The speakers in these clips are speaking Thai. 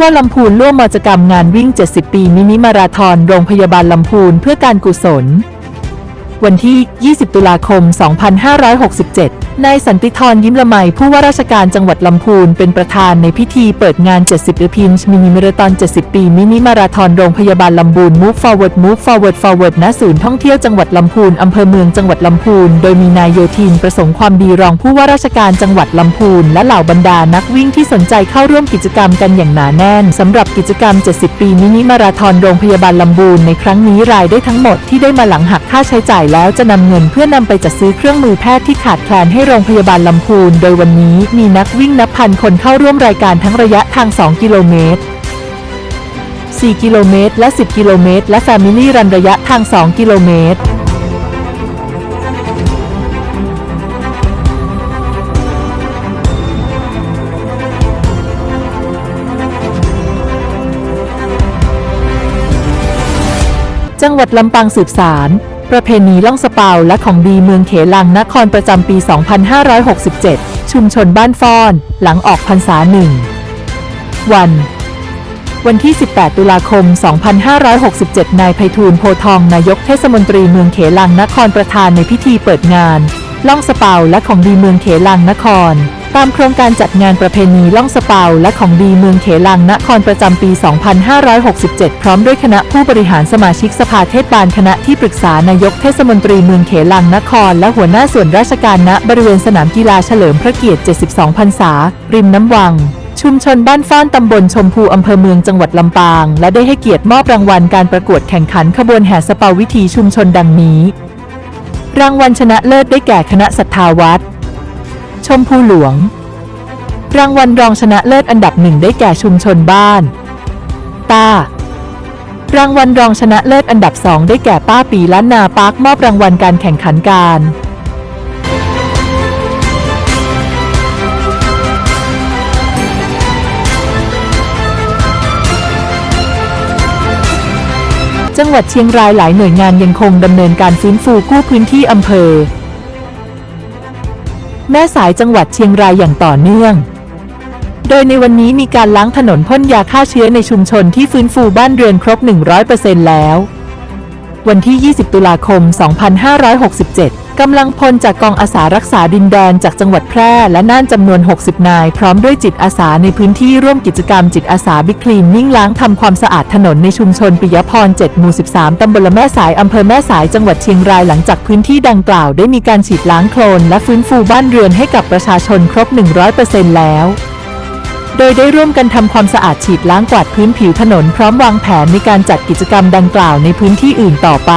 ว่าลำพูนร่วมกิจกรรมงานวิ่ง 70 ปีมินิมาราธอนโรงพยาบาลลำพูนเพื่อการกุศล วันที่ 20 ตุลาคม 2567 นายสันติธรยิ้มละไมผู้ว่าราชการจังหวัดลำพูนเป็นประธานในพิธีเปิดงาน 70 e p i n มินิมาราธอน 70 ปี มินิมาราธอนโรงพยาบาลลำพูน Move Forward Move Forward Forward ณศูนย์ท่องเที่ยวจังหวัดลำพูนอำเภอเมืองจังหวัดลำพูน โดยมีนายโยธินประสงค์ความดีรองผู้ว่าราชการจังหวัดลำพูน และเหล่าบรรดานักวิ่งที่สนใจเข้าร่วมกิจกรรมกันอย่างหนาแน่นสำหรับกิจกรรม 70 ปีมินิมาราธอนโรงพยาบาลลำพูนในครั้งนี้รายได้ทั้งหมดที่ได้มาหลังหักค่าใช้จ่ายแล้วจะนำเงินเพื่อนำไปจัดซื้อเครื่องมือแพทย์ที่ขาดแคลนให้โรงพยาบาลลำพูน โดยวันนี้มีนักวิ่งนับพันคนเข้าร่วมรายการทั้งระยะทาง 2 กิโลเมตร 4 กิโลเมตร และ 10 กิโลเมตร และ Family Run ระยะทาง 2 กิโลเมตรจังหวัดลำปางสืบสาร ประเพณีล่องสเปาและของดีเมืองเขลังนครประจำปี 2567 ชุมชนบ้านฟอน หลังออกพรรษาหนึ่ง วัน วันที่ 18 ตุลาคม 2567 นายไพฑูรย์โพทอง นายกเทศมนตรีเมืองเขลังนครประธานในพิธีเปิดงาน ล่องสเปาและของดีเมืองเขลังนคร ตามโครงการจัดงานประเพณีล่องสเปาและของดีเมืองเขลังนครประจำปี 2567 พร้อมด้วยคณะผู้บริหารสมาชิกสภาเทศบาลคณะที่ปรึกษานายกเทศมนตรีเมืองเขลังนคร และหัวหน้าส่วนราชการณบริเวณสนามกีฬาเฉลิมพระเกียรติ 72 พรรษา ริมน้ำวังชุมชนบ้านฟ้านตำบลชมพูอำเภอเมืองจังหวัดลำปาง และได้ให้เกียรติมอบรางวัลการประกวดแข่งขันขบวนแห่สเปาวิถีชุมชนดังนี้ รางวัลชนะเลิศได้แก่คณะศรัทธาวัดชมพูหลวง รางวัลรองชนะเลิศอันดับหนึ่งได้แก่ชุมชนบ้าน ตารางวัลรองชนะเลิศอันดับสองได้แก่ป้าปีล้านนาปาร์คมอบรางวัลการแข่งขันการ จังหวัดเชียงรายหลายหน่วยงานยังคงดำเนินการฟื้นฟูกู้พื้นที่อำเภอ แม่สายจังหวัดเชียงรายอย่างต่อเนื่อง โดยในวันนี้มีการล้างถนนพ่นยาฆ่าเชื้อในชุมชนที่ฟื้นฟูบ้านเรือนครบ 100%แล้ว วันที่ 20 ตุลาคม 2567 กำลังพลจากกองอาสารักษาดินแดนจากจังหวัดแพร่และน่านจำนวน 60 นาย พร้อมด้วยจิตอาสาในพื้นที่ร่วมกิจกรรมจิตอาสาบิ๊กคลีนนิ่งล้างทำความสะอาดถนนในชุมชนปิยพร 7 หมู่ 13 ตำบลละแม่สายอำเภอแม่สายจังหวัดเชียงรายหลังจากพื้นที่ดังกล่าวได้มีการฉีดล้างโคลนและฟื้นฟูบ้านเรือนให้กับประชาชนครบ 100%แล้วโดยได้ร่วมกันทำความสะอาดฉีดล้างกวาดพื้นผิวถนนพร้อมวางแผนในการจัดกิจกรรมดังกล่าวในพื้นที่อื่นต่อไป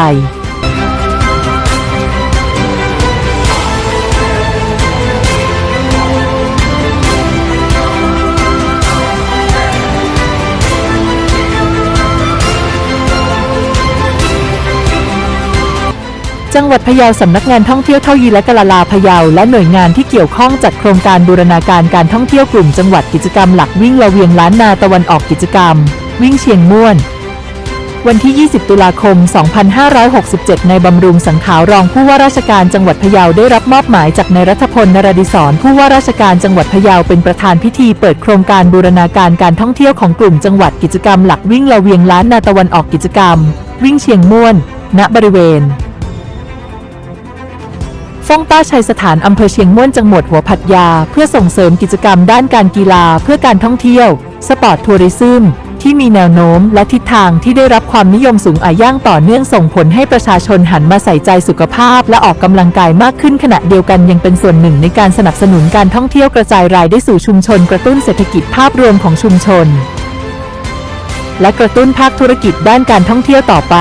จังหวัดพะเยาสำนักงานท่องเที่ยวเท่ายีและกะละลาพะเยาและหน่วยงานที่เกี่ยวข้องจัดโครงการบูรณาการการท่องเที่ยวกลุ่มจังหวัดกิจกรรมหลักวิ่งละเวียงล้านนาตะวันออกกิจกรรม วิ่งเชียงม่วน วันที่ 20 ตุลาคม 2567 ในบำรุงสังขาวรองผู้ว่าราชการจังหวัดพะเยาได้รับมอบหมายจากนายรัฐพลนรดิศรผู้ว่าราชการจังหวัดพะเยาเป็นประธานพิธีเปิดโครงการบูรณาการการท่องเที่ยวของกลุ่มจังหวัดกิจกรรมหลักวิ่งละเวียงล้านนาตะวันออกกิจกรรม วิ่งเชียงม่วน ณบริเวณ ฟ่องต้าชัยสถานอำเภอเชียงม่วนจังหวัดหัวผัดยา เพื่อส่งเสริมกิจกรรมด้านการกีฬาเพื่อการท่องเที่ยว สปอร์ตทัวริซึมที่มีแนวโน้มและทิศทางที่ได้รับความนิยมสูงอาย่างต่อเนื่องส่งผลให้ประชาชนหันมาใส่ใจสุขภาพ และออกกำลังกายมากขึ้นขณะเดียวกันยังเป็นส่วนหนึ่งในการสนับสนุนการท่องเที่ยวกระจายรายได้สู่ชุมชน กระตุ้นเศรษฐกิจภาพรวมของชุมชน และกระตุ้นภาคธุรกิจด้านการท่องเที่ยวต่อไป